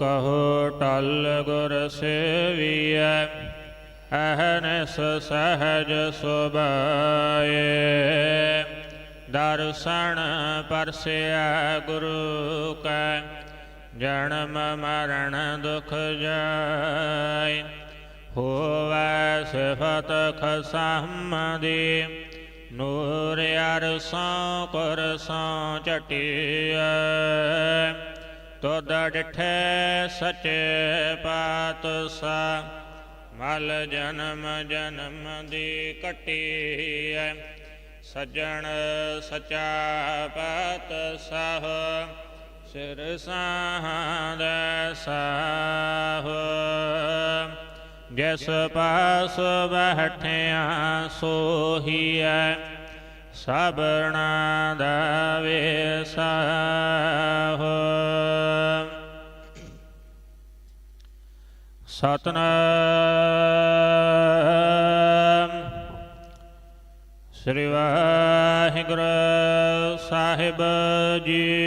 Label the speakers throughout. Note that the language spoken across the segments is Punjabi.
Speaker 1: ਕਹੋ ਟਲ ਗੁਰ ਸੇਵੀਐ, ਅਹਨਸ ਸਹਜ ਸੁਭਾਏ। ਦਰਸਨ ਪਰਸਿਆ ਗੁਰੂ ਕੈ, ਜਨਮ ਮਰਨ ਦੁਖ ਜਾਏ। ਹੋਵੈ ਸਿਫਤ ਖਸਮ ਦੀ ਨੂਰ ਅਰਸੋਂ ਕੁਰਸੋਂ ਚਟਿਐ। ਤੁਧ ਡਿਠੈ ਸਚੇ ਪਾਤਸਾ ਮਲ ਜਨਮ ਜਨਮ ਦੀ ਕਟੀ ਕਟਿਐ। ਸੱਜਣ ਸਚਾ ਪਤ ਸਹ ਸਿਰ ਸਾਹਦ ਸਾਹ। ਜਿਸ ਪਾਸ ਬਹਿਠਿਆ ਸੋਹੀਐ ਸਬਰਨਾ ਦਾ ਵੇਸਾਹ ਸਤਨਾਮ। ਸ੍ਰੀ ਵਾਹਿਗੁਰੂ ਸਾਹਿਬ ਜੀ।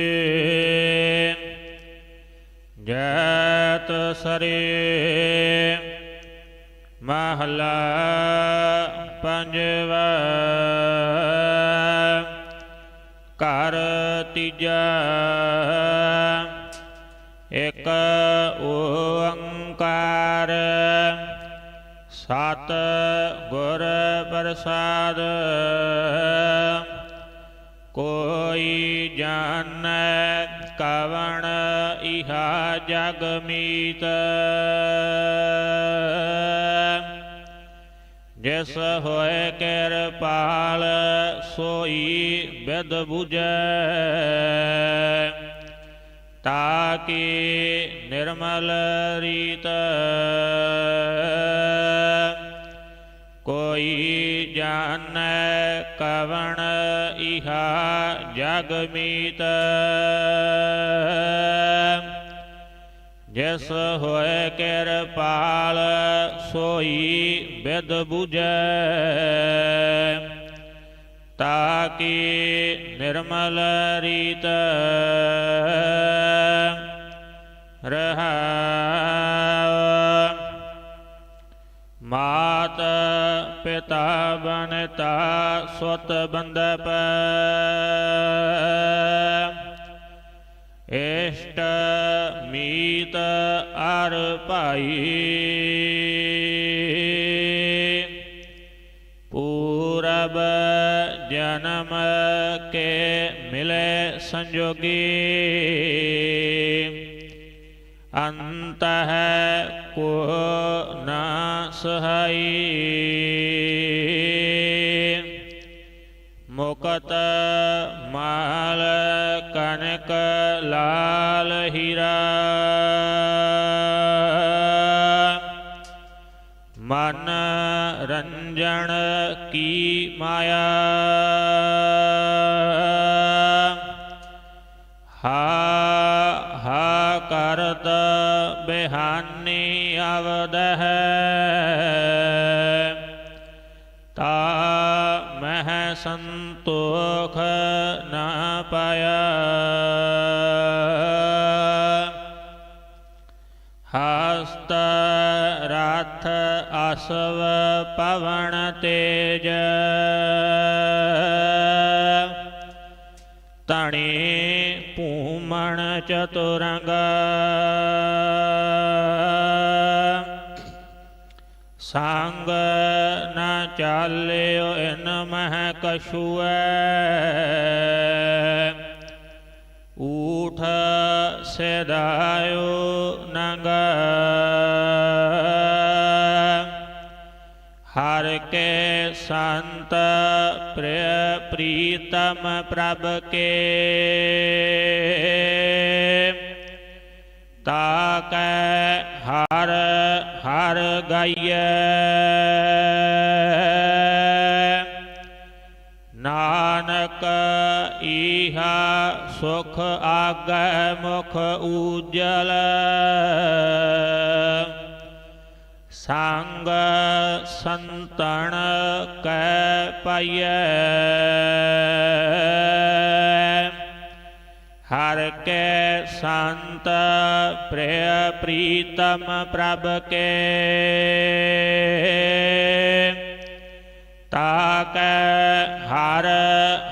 Speaker 1: ਜੈਤ ਸਰੇ ਮਹਲਾ ਪੰਜਵਾ। ਘਰ ਤੀਜਾ। ਇਕ ਸਤ ਗੁਰ ਪ੍ਰਸਾਦ, ਕੋਈ ਜਾਣੈ ਕਵਣ ਇਹਾ ਜਗ ਮੀਤ। ਜਿਸ ਹੋਏ ਕਿਰਪਾਲ ਸੋਈ ਬਿਦ 부ਜੈ ਤਾਕੀ ਨਿਰਮਲ ਰੀਤ। ਜਾਣੈ ਕਵਣ ਇਹਾ ਜਗ ਮੀਤ। ਜਿਸ ਹੋਏ ਕਿਰਪਾਲ ਸੋਈ ਬਿਦ 부ਜੈ ਤਾਕੀ ਨਿਰਮਲ ਰੀਤ ਮਾਤ ਪਿਤਾ ਬਨਤਾ ਸੁਤ ਬੰਦਪ। ਇਸ਼ਟ ਮੀਤ ਅਰ ਭਾਈ। ਪੂਰਬ ਜਨਮ ਕੇ ਮਿਲੇ ਸੰਜੋਗੀ। ਅੰਤ ਹੈ ਕੋ ਨਾ ਸਹਾਈ। ਮੁਕਤ ਮਾਲ ਕਨਕ ਲਾਲ ਹੀਰਾ। ਮਨ ਰੰਜਣ ਕੀ ਮਾਇਆ। ਬਿਹਾਨੀ ਤਾ ਮਹਿ ਸੰਤੋਖ ਨਾ ਪਾਇਆ ਹਸਤ ਰਥ ਅਸਵ ਪਵਨ ਤੇਜ। ਤਣੀ ਭੂਮਣ ਚਤੁਰੰਗ। ਸੰਗ ਨਾ ਚਾਲਿਓ ਇਨ ਮਹਿ ਕਛੁਐ। ਊਠ ਸਦਾਇਓ ਨੰਗ। ਹਰ ਕੇ ਸੰਤ ਪ੍ਰਿਯ ਪ੍ਰੀਤਮ ਪ੍ਰਭ ਕੇ। ਤਾਕੈ ਹਰ ਗਾਈਐ। ਨਾਨਕ ਈਹਾ ਸੁਖ ਆਗੈ ਮੁਖ ਊਜਲ। ਸੰਗ ਸੰਤਣ ਕੈ ਪਾਈਐ। ਹਰ ਕੇ ਸੰਤ ਪ੍ਰਿਯ ਪ੍ਰੀਤਮ ਪ੍ਰਭ ਕੇ। ਤਾਕੈ ਹਰ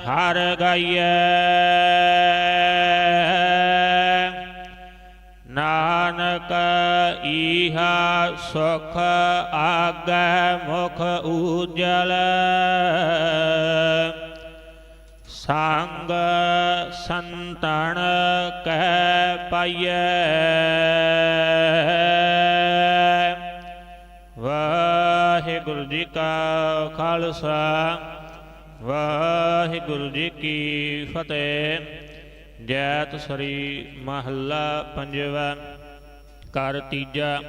Speaker 1: ਹਰ ਗਾਈਐ। ਨਾਨਕ ਈਹਾ ਸੁਖ ਆਗੈ ਮੁਖ ਉਜਲ ਸੰਗ ਸੰਤਨ ਕਹਿ ਪਾਈਐ। ਵਾਹਿਗੁਰੂ ਜੀ ਕਾ ਖਾਲਸਾ, ਵਾਹਿਗੁਰੂ ਜੀ ਕੀ ਫਤਿਹ। ਜੈਤ ਸ੍ਰੀ ਮਹੱਲਾ ਪੰਜਵਾ ਕਰ ਤੀਜਾ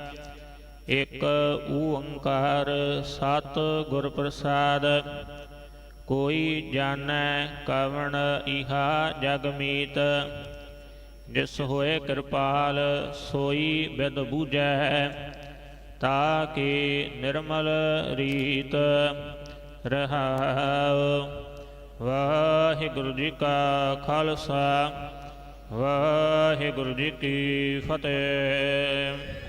Speaker 1: ਇੱਕ ਓੰਕਾਰ ਸਤ ਗੁਰ ਪ੍ਰਸਾਦ। ਕੋਈ ਜਾਣੈ ਕਵਣ ਇਹਾ ਜਗ ਮੀਤ। ਜਿਸ ਹੋਏ ਕਿਰਪਾਲ ਸੋਈ ਬਿਦ ਬੂਝੈ, ਤਾ ਕੀ ਨਿਰਮਲ ਰੀਤ ਰਹਾਉ। ਵਾਹਿਗੁਰੂ ਜੀ ਕਾ ਖਾਲਸਾ, ਵਾਹਿਗੁਰੂ ਜੀ ਕੀ ਫਤਿਹ।